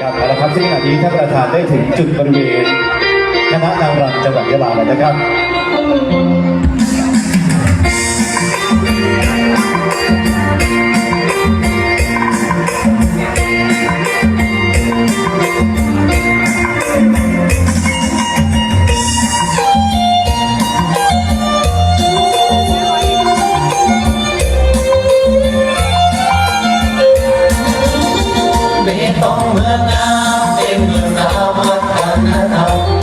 ครับแล้วครับซึ่งขณะนี้ท่านประธานได้ถึงจุดบริเวณคณะนางรำจังหวัดยะลาแล้วนะครับ ต้องเมืองน้ำเป็นเมืองสาววัฒนธรร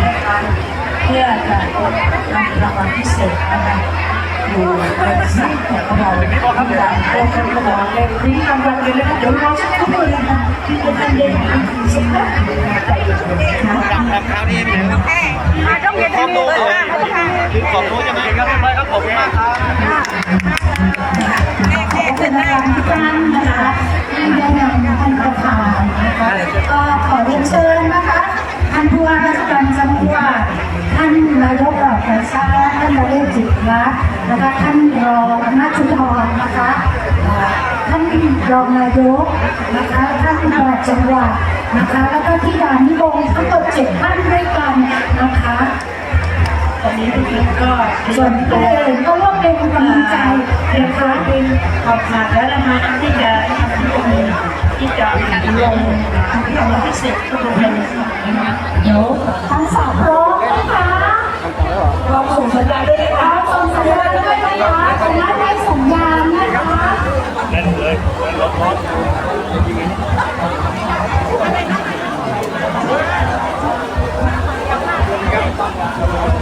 นะคะเพื่อจะรับรางวัลพิเศษนะคะอยู่ในสายของเราทำการเริ่มต้นของเราในนี้รางวัลเลยนะคะเดี๋ยวเราจะทุกคนนะคะที่จะทำเด่นทำสิ่งนั้นใจเย็นๆนะคะขอบคุณขอบคุณยังไงครับไปครับขอบคุณมากครับขอบคุณนะคะทุกท่านนะคะที่ได้นำท่านประธานนะคะก็ขอเรียนเชิญนะคะท่านผู้ว่าราชการจังหวัดท่านนายกเหล่าประชาท่านนายกจิตรัตน์นะคะท่านรองอำนาจชุมพรนะคะท่านรองนายกนะคะท่านปลัดจังหวัดนะคะ แล้วก็ที่ด่านิบงทั้งหมดเจ็ดท่านด้วยกันนะคะ ตอนนี้ทุกคนก็ส่วนตัวเองก็ร่วมเป็นกำลังใจนะคะเป็นขอบคุณแล้วนะคะที่จะที่จะลงทำให้เราพิเศษก็ลงในเดี๋ยวทั้งสามพร้อมนะคะเราส่งสัญญาณด้วยนะคะส่งสัญญาณด้วยนะคะสัญญาณได้สัญญาณนะคะเด็กทั้ง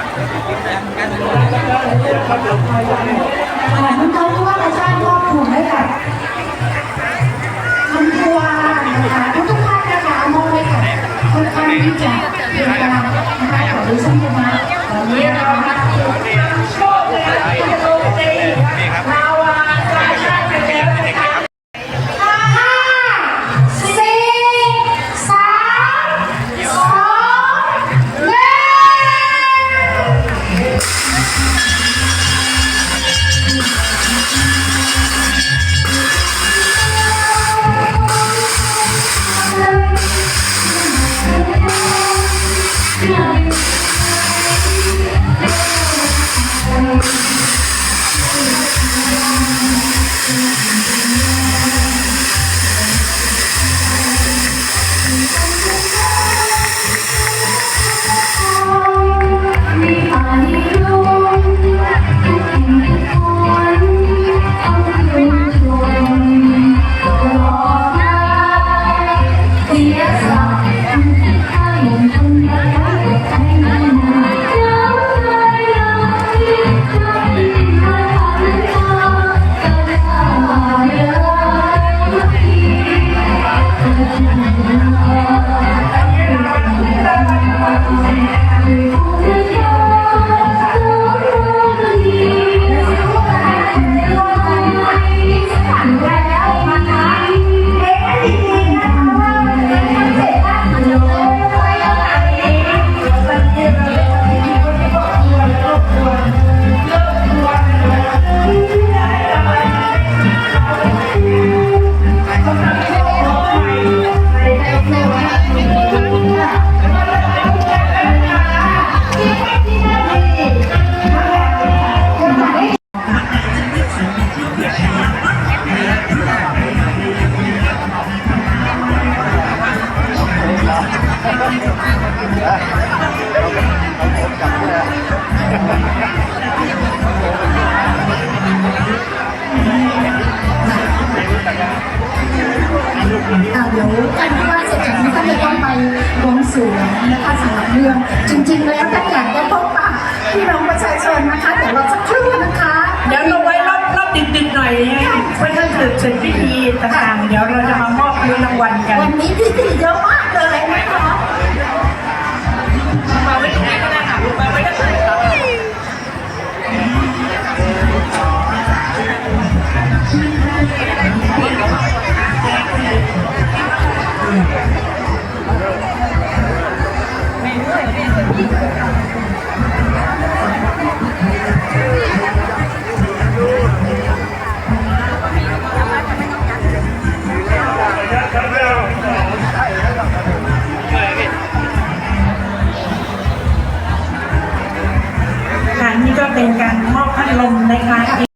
ะค่ะท่านผู้ว่าราชการอบถุงให้กับ อ่าเดี๋ยวท่านผู้ว่าเสร็จจากนี้ท่านจะต้องไปบวงสรวงนะคะสำหรับเรื่อง จริง ๆ แล้วท่านอยากจะพบปะพี่น้องประชาชนนะคะแต่เราสักครู่นะคะเดี๋ยวเราไว้รอบรอบติดๆหน่อยเพื่อเกิดเสร็จพิธีต่างๆเดี๋ยวเราจะมามอบรางวัลกัน วันนี้พิธีเยอะมากเลยนะคะารมอบพัดลมนะคะ